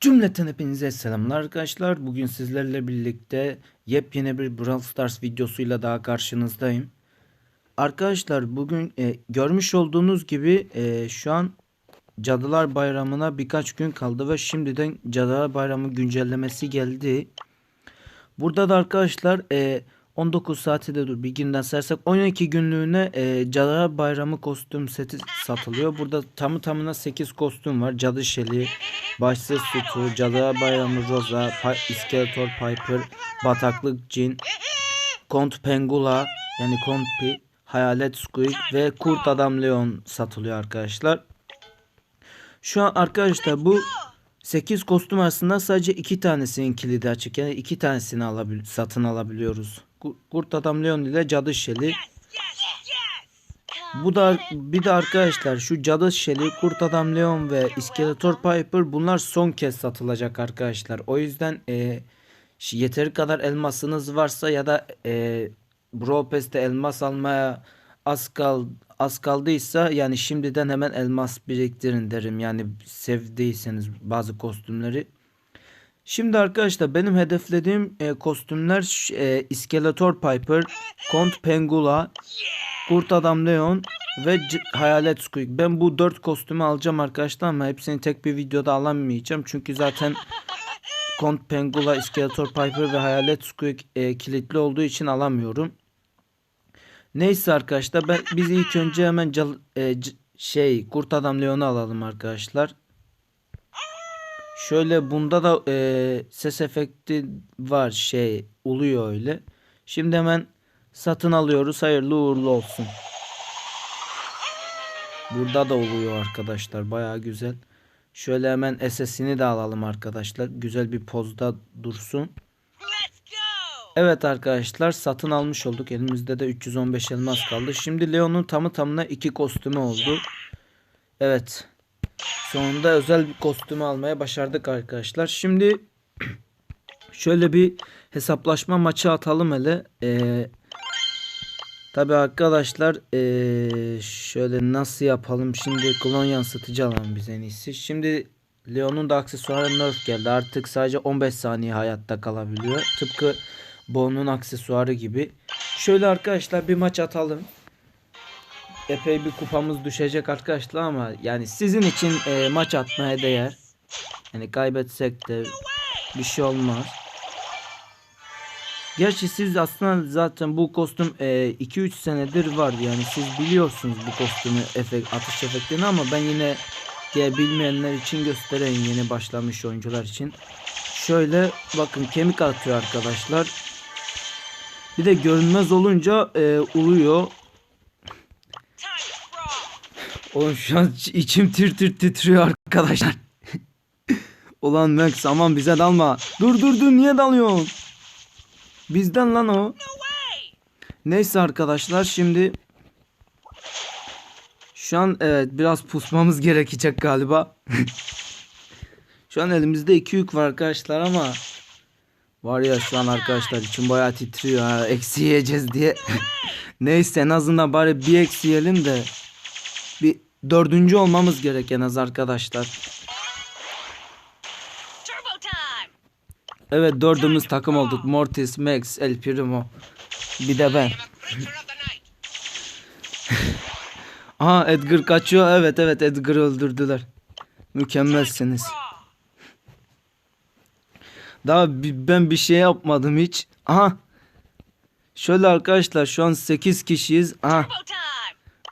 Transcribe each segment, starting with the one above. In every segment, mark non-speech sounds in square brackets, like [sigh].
Cümleten hepinize selamlar arkadaşlar. Bugün sizlerle birlikte yepyeni bir Brawl Stars videosuyla daha karşınızdayım. Arkadaşlar bugün e, görmüş olduğunuz gibi e, şu an Cadılar Bayramı'na birkaç gün kaldı ve şimdiden Cadılar Bayramı güncellemesi geldi. Burada da arkadaşlar e, 19 saati de dur bir günden sayarsak 12 günlüğüne e, Cadılar Bayramı kostüm seti satılıyor. Burada tamı tamına 8 kostüm var. Cadı Şeli, Başsız Sütü, Cadılar Bayramı Rosa, Pa- İskeletor Piper, Bataklık Cin, Kont Pengula yani Kont Pi, Hayalet Squeak ve Kurt Adam Leon satılıyor arkadaşlar. Şu an arkadaşlar bu 8 kostüm arasında sadece 2 tanesinin kilidi açık. Yani 2 tanesini alabil satın alabiliyoruz. Ku- Kurt Adam Leon ile Cadı Şeli. Bu da bir de arkadaşlar şu Cadı Şeli, Kurt Adam Leon ve İskeletor Piper bunlar son kez satılacak arkadaşlar. O yüzden e, yeteri kadar elmasınız varsa ya da e, Brawl Pass'te elmas almaya az kal az kaldıysa yani şimdiden hemen elmas biriktirin derim. Yani sevdiyseniz bazı kostümleri. Şimdi arkadaşlar benim hedeflediğim e, kostümler e, İskeletor Piper, Kont Pengula, Kurt Adam Leon ve C- Hayalet Squeak. Ben bu dört kostümü alacağım arkadaşlar ama hepsini tek bir videoda alamayacağım. Çünkü zaten Kont Pengula, İskeletor Piper ve Hayalet Squeak e, kilitli olduğu için alamıyorum. Neyse arkadaşlar ben biz ilk önce hemen cal- e, şey Kurt Adam Leon'u alalım arkadaşlar. Şöyle bunda da e, ses efekti var şey oluyor öyle. Şimdi hemen satın alıyoruz. Hayırlı uğurlu olsun. Burada da oluyor arkadaşlar. Baya güzel. Şöyle hemen SS'ini de alalım arkadaşlar. Güzel bir pozda dursun. Evet arkadaşlar satın almış olduk. Elimizde de 315 elmas kaldı. Şimdi Leon'un tamı tamına iki kostümü oldu. Evet. Sonunda özel bir kostümü almaya başardık arkadaşlar. Şimdi [clears throat] şöyle bir hesaplaşma maçı atalım hele. Ee, Tabi arkadaşlar ee, şöyle nasıl yapalım şimdi klon yansıtıcı alalım biz en iyisi. Şimdi Leon'un da aksesuarı nerf geldi. Artık sadece 15 saniye hayatta kalabiliyor. Tıpkı Bo'nun aksesuarı gibi. Şöyle arkadaşlar bir maç atalım. Epey bir kupamız düşecek arkadaşlar ama yani sizin için ee, maç atmaya değer. Yani kaybetsek de bir şey olmaz. Gerçi siz aslında zaten bu kostüm 2-3 senedir var yani siz biliyorsunuz bu kostümü efekt, atış efektini ama ben yine diye bilmeyenler için göstereyim yeni başlamış oyuncular için. Şöyle bakın kemik atıyor arkadaşlar. Bir de görünmez olunca e, uluyor. Oğlum şu an içim tir tir titriyor arkadaşlar. [laughs] Ulan Max aman bize dalma. Dur dur dur niye dalıyorsun? Bizden lan o. Neyse arkadaşlar şimdi şu an evet biraz pusmamız [laughs] gerekecek galiba. şu an elimizde iki yük var arkadaşlar ama var ya şu an arkadaşlar içim bayağı titriyor ha eksi yiyeceğiz diye. [laughs] Neyse en azından bari bir eksi yiyelim de bir dördüncü olmamız gerek en az arkadaşlar. Evet dördümüz takım olduk. Mortis, Max, El Primo. Bir de ben. [laughs] Aha Edgar kaçıyor. Evet evet Edgar'ı öldürdüler. Mükemmelsiniz. Daha ben bir şey yapmadım hiç. Aha. Şöyle arkadaşlar şu an 8 kişiyiz. Aha Turbo time!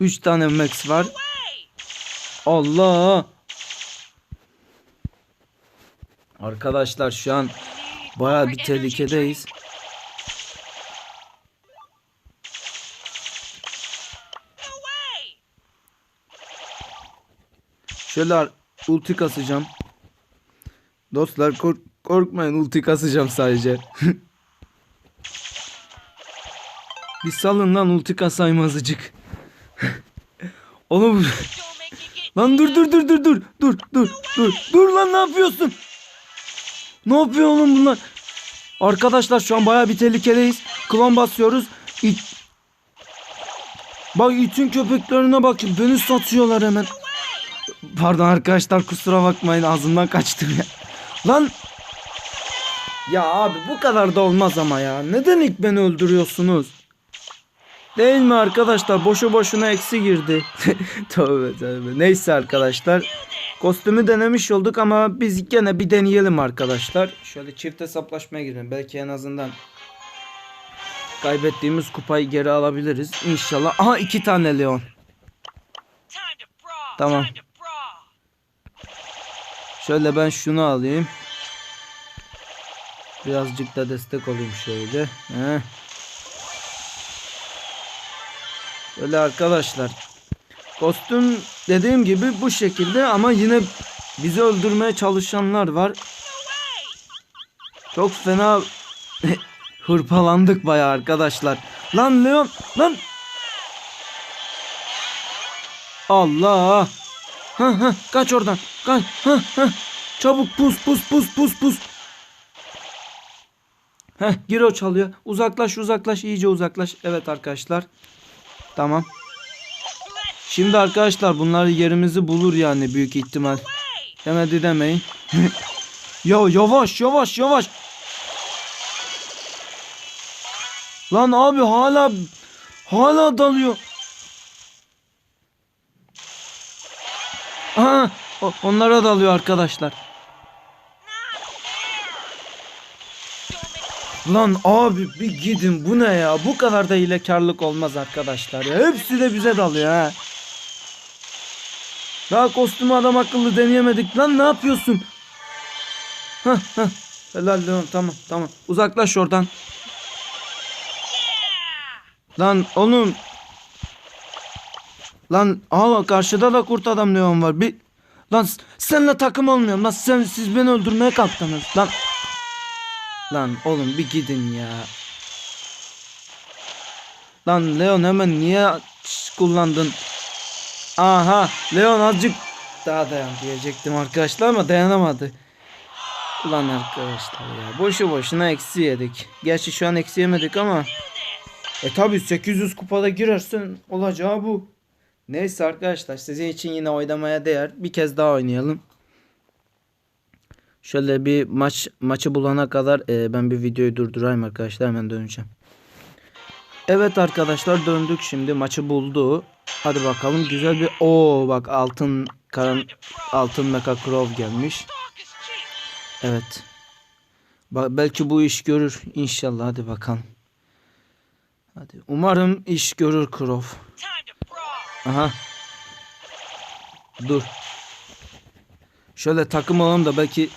3 tane Max var. Allah. Arkadaşlar şu an baya bir tehlikedeyiz. Şöyle ulti kasacağım. Dostlar kork- korkmayın ulti kasacağım sadece. [laughs] bir salın lan ulti kasayım azıcık. [laughs] Oğlum [laughs] lan dur dur dur dur dur dur dur dur dur lan ne yapıyorsun? Ne yapıyor oğlum bunlar? Arkadaşlar şu an baya bir tehlikedeyiz. Klon basıyoruz. İt... Bak itin köpeklerine bakın. Beni satıyorlar hemen. Pardon arkadaşlar kusura bakmayın ağzımdan kaçtım ya. Lan ya abi bu kadar da olmaz ama ya. Neden ilk beni öldürüyorsunuz? Değil mi arkadaşlar? Boşu boşuna eksi girdi. [laughs] tövbe tövbe. Neyse arkadaşlar. Kostümü denemiş olduk ama biz gene bir deneyelim arkadaşlar. Şöyle çift hesaplaşmaya girelim. Belki en azından kaybettiğimiz kupayı geri alabiliriz. İnşallah. Aha iki tane Leon. Tamam. Şöyle ben şunu alayım. Birazcık da destek olayım şöyle. Heh. Öyle arkadaşlar. Kostüm dediğim gibi bu şekilde ama yine bizi öldürmeye çalışanlar var. Çok fena [laughs] hırpalandık bayağı arkadaşlar. Lan Leon lan. Allah. Ha ha kaç oradan. Kaç. Ha ha. Çabuk pus pus pus pus pus. Heh giro çalıyor. Uzaklaş uzaklaş iyice uzaklaş. Evet arkadaşlar. Tamam. Şimdi arkadaşlar bunlar yerimizi bulur yani büyük ihtimal. Demedi demeyin. [laughs] ya yavaş yavaş yavaş. Lan abi hala hala dalıyor. Aha, onlara dalıyor arkadaşlar. Lan abi bir gidin bu ne ya? Bu kadar da hilekarlık olmaz arkadaşlar ya. Hepsi de bize dalıyor ha. Daha kostümü adam akıllı deneyemedik. Lan ne yapıyorsun? Hah hah. Helal Leon tamam tamam. Uzaklaş oradan. Lan oğlum. Lan aa karşıda da kurt adam Leon var. Bir Lan senle takım olmuyorum. Lan sen siz beni öldürmeye kalktınız. Lan Lan oğlum bir gidin ya. Lan Leon hemen niye kullandın? Aha Leon azıcık daha dayan diyecektim arkadaşlar ama dayanamadı. Ulan arkadaşlar ya boşu boşuna eksi yedik. Gerçi şu an eksi yemedik ama. E tabi 800 kupada girersin olacağı bu. Neyse arkadaşlar sizin için yine oynamaya değer. Bir kez daha oynayalım. Şöyle bir maç maçı bulana kadar e, ben bir videoyu durdurayım arkadaşlar hemen döneceğim. Evet arkadaşlar döndük şimdi maçı buldu. Hadi bakalım güzel bir o bak altın karan altın Mecha Crow gelmiş. Evet. Ba- belki bu iş görür inşallah hadi bakalım. Hadi umarım iş görür Crow. Aha. Dur. Şöyle takım olalım da belki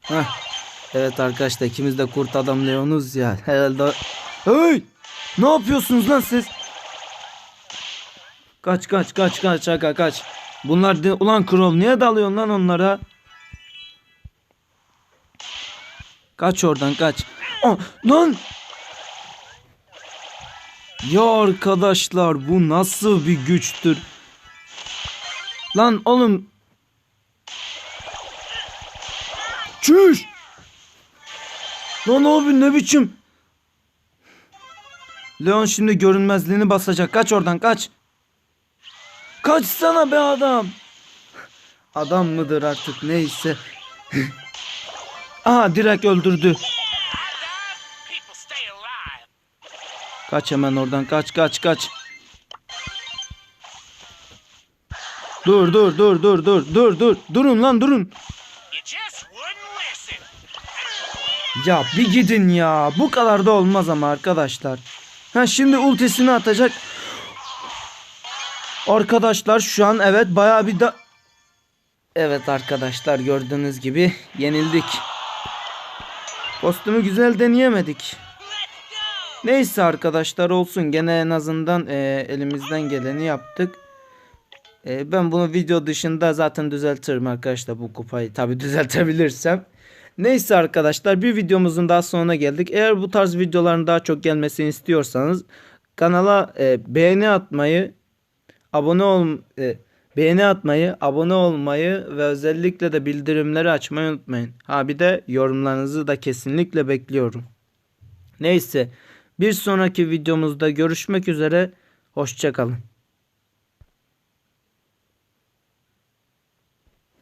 Heh. Evet arkadaşlar ikimiz de kurt adam Leon'uz ya. Herhalde. Hey! Ne yapıyorsunuz lan siz? Kaç kaç kaç kaç kaç kaç. Bunlar de... ulan Krol niye dalıyorsun lan onlara? Kaç oradan kaç. Aa, lan! Ya arkadaşlar bu nasıl bir güçtür? Lan oğlum Çüş! Lan abi ne biçim? Leon şimdi görünmezliğini basacak. Kaç oradan kaç. Kaçsana be adam. Adam mıdır artık neyse. Aha direkt öldürdü. Kaç hemen oradan kaç kaç kaç. Dur dur dur dur dur dur dur. Durun lan durun. Ya bir gidin ya. Bu kadar da olmaz ama arkadaşlar. Ha şimdi ultisini atacak. Arkadaşlar şu an evet baya bir da Evet arkadaşlar gördüğünüz gibi yenildik. Kostümü güzel deneyemedik. Neyse arkadaşlar olsun gene en azından e, elimizden geleni yaptık. E, ben bunu video dışında zaten düzeltirim arkadaşlar bu kupayı tabi düzeltebilirsem. Neyse arkadaşlar bir videomuzun daha sonuna geldik. Eğer bu tarz videoların daha çok gelmesini istiyorsanız kanala e, beğeni atmayı, abone ol e, beğeni atmayı, abone olmayı ve özellikle de bildirimleri açmayı unutmayın. Ha bir de yorumlarınızı da kesinlikle bekliyorum. Neyse bir sonraki videomuzda görüşmek üzere. Hoşçakalın.